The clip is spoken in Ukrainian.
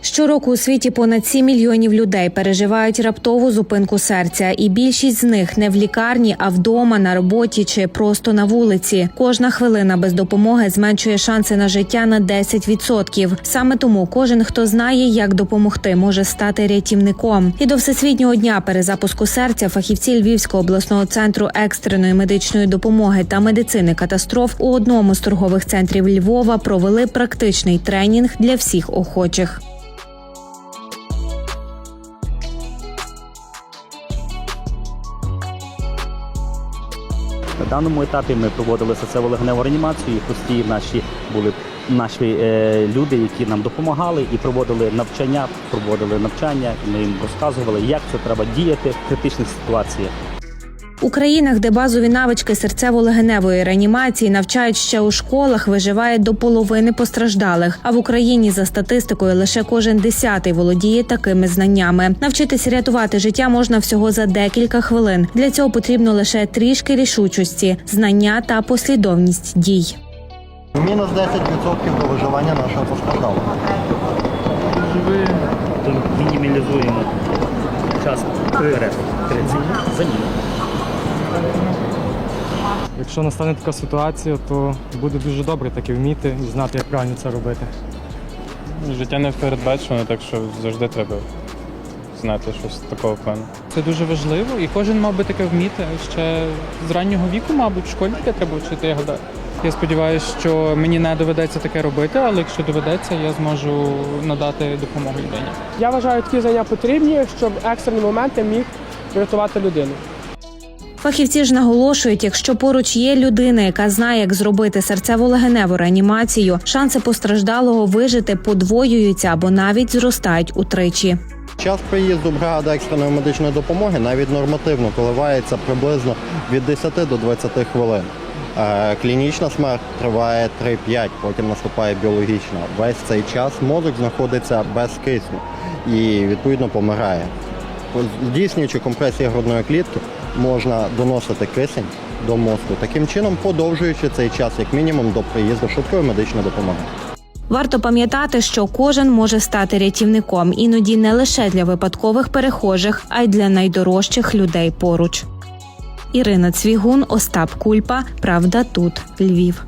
Щороку у світі понад 7 мільйонів людей переживають раптову зупинку серця, і більшість з них не в лікарні, а вдома, на роботі чи просто на вулиці. Кожна хвилина без допомоги зменшує шанси на життя на 10%. Саме тому кожен, хто знає, як допомогти, може стати рятівником. І до всесвітнього дня перезапуску серця фахівці Львівського обласного центру екстреної медичної допомоги та медицини катастроф у одному з торгових центрів Львова провели практичний тренінг для всіх охочих. На даному етапі ми проводили серцево-легневу реанімацію. і наші були наші е, люди, які нам допомагали і проводили навчання, проводили навчання. Ми їм розказували, як це треба діяти в критичних ситуаціях. У країнах, де базові навички серцево-легеневої реанімації навчають ще у школах, виживає до половини постраждалих. А в Україні за статистикою лише кожен десятий володіє такими знаннями. Навчитися рятувати життя можна всього за декілька хвилин. Для цього потрібно лише трішки рішучості, знання та послідовність дій. Мінус 10% до виживання нашого постраждалого. То мінімалізуємо час перерив 30 заміни. Якщо настане така ситуація, то буде дуже добре таке вміти і знати, як правильно це робити. Життя не передбачено, так що завжди треба знати щось такого плану. Це дуже важливо, і кожен мав би таке вміти ще з раннього віку, мабуть, в школі таке треба вчити, я гадаю. Я сподіваюся, що мені не доведеться таке робити, але якщо доведеться, я зможу надати допомогу людині. Я вважаю, такі знання потрібні, щоб екстрені моменти міг врятувати людину. Фахівці ж наголошують, якщо поруч є людина, яка знає, як зробити серцево-легеневу реанімацію, шанси постраждалого вижити подвоюються або навіть зростають утричі. Час приїзду бригади екстреної медичної допомоги навіть нормативно коливається приблизно від 10 до 20 хвилин. Е, Клінічна смерть триває 3-5, потім наступає біологічна. Весь цей час мозок знаходиться без кисню і відповідно помирає. Здійснюючи компресії грудної клітки, можна доносити кисень до мозку, таким чином подовжуючи цей час як мінімум до приїзду швидкої медичної допомоги. Варто пам'ятати, що кожен може стати рятівником, іноді не лише для випадкових перехожих, а й для найдорожчих людей поруч. Ірина Цвігун, Остап Кульпа. Правда, тут Львів.